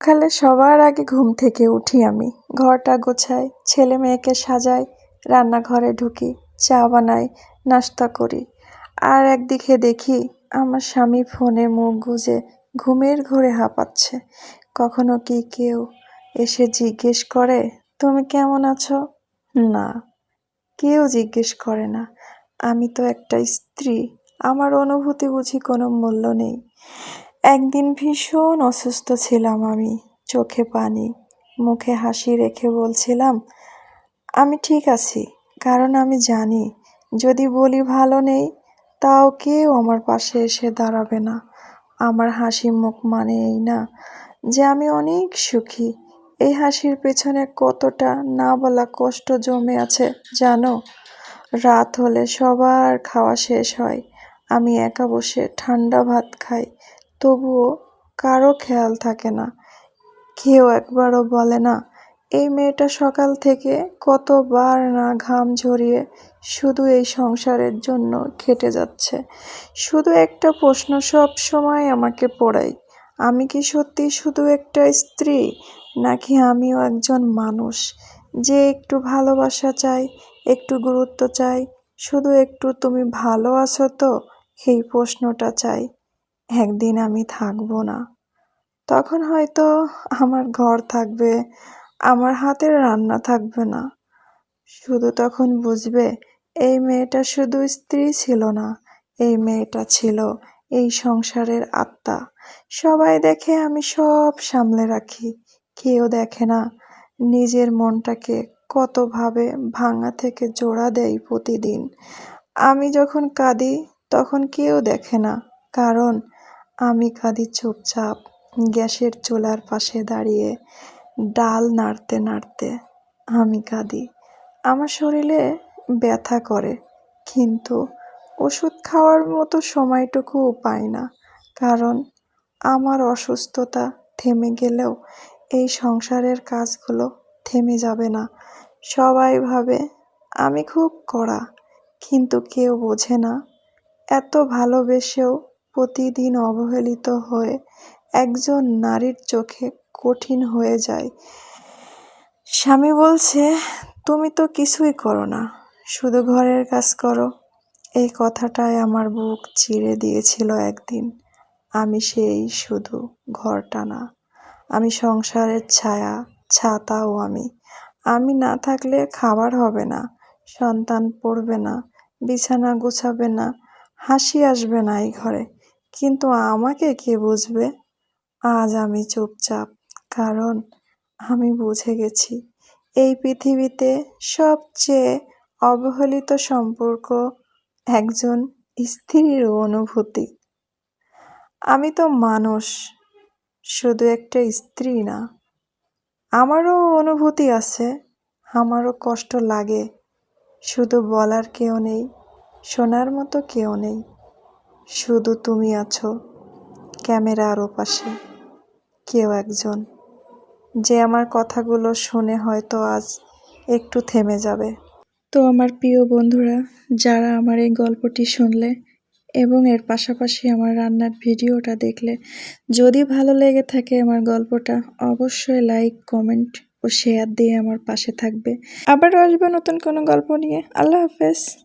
সকালে সবার আগে ঘুম থেকে উঠি আমি। ঘরটা গোছাই, ছেলে মেয়েকে সাজাই, রান্নাঘরে ঢুকি, চা বানাই, নাস্তা করি। আর একদিকে দেখি আমার স্বামী ফোনে মুখ গুজে ঘুমের ঘোরে হাঁপাচ্ছে। কখনো কি কেউ এসে জিজ্ঞেস করে, তুমি কেমন আছো? না, কেউ জিজ্ঞেস করে না। আমি তো একটা স্ত্রী, আমার অনুভূতি বুঝি কোনো মূল্য নেই। একদিন ভীষণ অসুস্থ ছিলাম আমি, চোখে পানি, মুখে হাসি রেখে বলছিলাম, আমি ঠিক আছি, কারণ আমি জানি, যদি বলি ভালো নেই, তাও কেউ আমার পাশে এসে দাঁড়াবে না। আমার হাসি মুখ মানে এই না যে আমি অনেক সুখী। এই হাসির পেছনে কতটা না বলা কষ্ট জমে আছে জানো? রাত হলে সবার খাওয়া শেষ হয়, আমি একা বসে ঠান্ডা ভাত খাই তবুও কারও খেয়াল থাকে না। কেউ একবারও বলে না, এই মেয়েটা সকাল থেকে কতবার না ঘাম ঝরিয়ে শুধু এই সংসারের জন্য খেটে যাচ্ছে। শুধু একটা প্রশ্ন সব সময় আমাকে পড়াই আমি কি সত্যি শুধু একটা স্ত্রী, নাকি আমিও একজন মানুষ? যে একটু ভালোবাসা চাই একটু গুরুত্ব চাই শুধু একটু তুমি ভালো আছো তো? এই প্রশ্নটা চাই। একদিন আমি থাকব না। তখন হয়তো আমার ঘর থাকবে, আমার হাতের রান্না থাকবে না। শুধু তখন বুঝবে, এই মেয়েটা শুধু স্ত্রী ছিল না, এই মেয়েটা ছিল এই সংসারের আত্মা। সবাই দেখে আমি সব সামলে রাখি, কেউ দেখে না। নিজের মনটাকে কতভাবে ভাঙা থেকে জোড়া দেয় প্রতিদিন। আমি যখন কাঁদি, তখন কেউ দেখে না। কারণ আমি কাঁদি চুপচাপ গ্যাসের চুলার পাশে দাঁড়িয়ে ডাল নাড়তে নাড়তে আমি কাঁদি আমার শরীরে ব্যথা করে, কিন্তু ওষুধ খাওয়ার মতো সময়টুকুও পাই না, কারণ আমার অসুস্থতা থেমে গেলেও এই সংসারের কাজগুলো থেমে যাবে না। সবাই ভাবে আমি খুব কড়া, কিন্তু কেউ বোঝে না। এত ভালোবেসেও প্রতিদিন অবহেলিত হয়ে একজন নারীর চোখে কঠিন হয়ে যায়। স্বামী বলছে, তুমি তো কিছুই করো না, শুধু ঘরের কাজ করো। এই কথাটাই আমার বুক চিরে দিয়েছিল একদিন। আমি সেই শুধু ঘরটা না, আমি সংসারের ছায়া, ছাতাও আমি। আমি না থাকলে খাবার হবে না, সন্তান পড়বে না, বিছানা গোছাবে না, হাসি আসবে না এই ঘরে। কিন্তু আমাকে কে বুঝবে? আজ আমি চুপচাপ, কারণ আমি বুঝে গেছি, এই পৃথিবীতে সবচেয়ে অবহেলিত সম্পর্ক একজন স্ত্রীর অনুভূতি। আমি তো মানুষ, শুধু একটা স্ত্রী না। আমারও অনুভূতি আছে, আমারও কষ্ট লাগে, শুধু বলার কেউ নেই, শোনার মতো কেউ নেই। শুধু তুমি আছো ক্যামেরার ওপাশে কেউ একজন। যে আমার কথাগুলো শুনে হয়তো আজ একটু থেমে যাবে। তো আমার প্রিয় বন্ধুরা, যারা আমার এই গল্পটি শুনলে এবং এর পাশাপাশি আমার রান্নার ভিডিওটা দেখলে যদি ভালো লেগে থাকে আমার গল্পটা, অবশ্যই লাইক, কমেন্ট ও শেয়ার দিয়ে আমার পাশে থাকবে। আবারও আসবে নতুন কোনো গল্প নিয়ে। আল্লাহ হাফেজ।